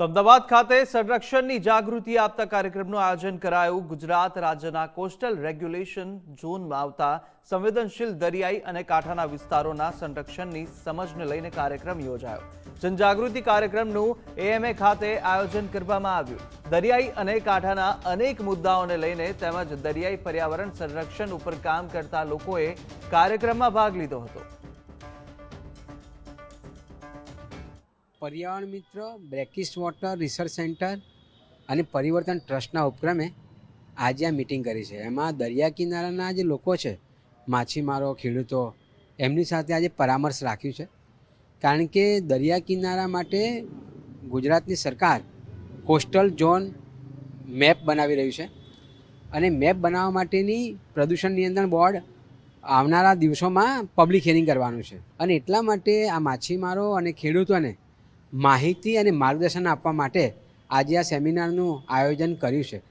તો અમદાવાદ ખાતે સંરક્ષણની જાગૃતિ આપતા કાર્યક્રમનું આયોજન કરાયું. ગુજરાત રાજ્યના કોસ્ટલ રેગ્યુલેશન ઝોનમાં આવતા સંવેદનશીલ દરિયાઈ અને કાંઠાના વિસ્તારોના સંરક્ષણની સમજને લઈને કાર્યક્રમ યોજાયો. જનજાગૃતિ કાર્યક્રમનું એએમએ ખાતે આયોજન કરવામાં આવ્યું. દરિયાઈ અને કાંઠાના અનેક મુદ્દાઓને લઈને તેમજ દરિયાઈ પર્યાવરણ સંરક્ષણ ઉપર કામ કરતા લોકોએ કાર્યક્રમમાં ભાગ લીધો હતો. પર્યાવરણ મિત્ર બ્રેકિસ વોટર રિસર્ચ સેન્ટર અને પરિવર્તન ટ્રસ્ટના ઉપક્રમે આજે આ મિટિંગ કરી છે. એમાં દરિયા કિનારાના જે લોકો છે, માછીમારો, ખેડૂતો, એમની સાથે આજે પરામર્શ રાખ્યું છે. કારણ કે દરિયા કિનારા માટે ગુજરાતની સરકાર કોસ્ટલ ઝોન મેપ બનાવી રહ્યું છે અને મેપ બનાવવા માટેની પ્રદૂષણ નિયંત્રણ બોર્ડ આવનારા દિવસોમાં પબ્લિક હિયરિંગ કરવાનું છે. અને એટલા માટે આ માછીમારો અને ખેડૂતોને માહિતી અને માર્ગદર્શન આપવા માટે આજે આ સેમિનારનું આયોજન કર્યું છે.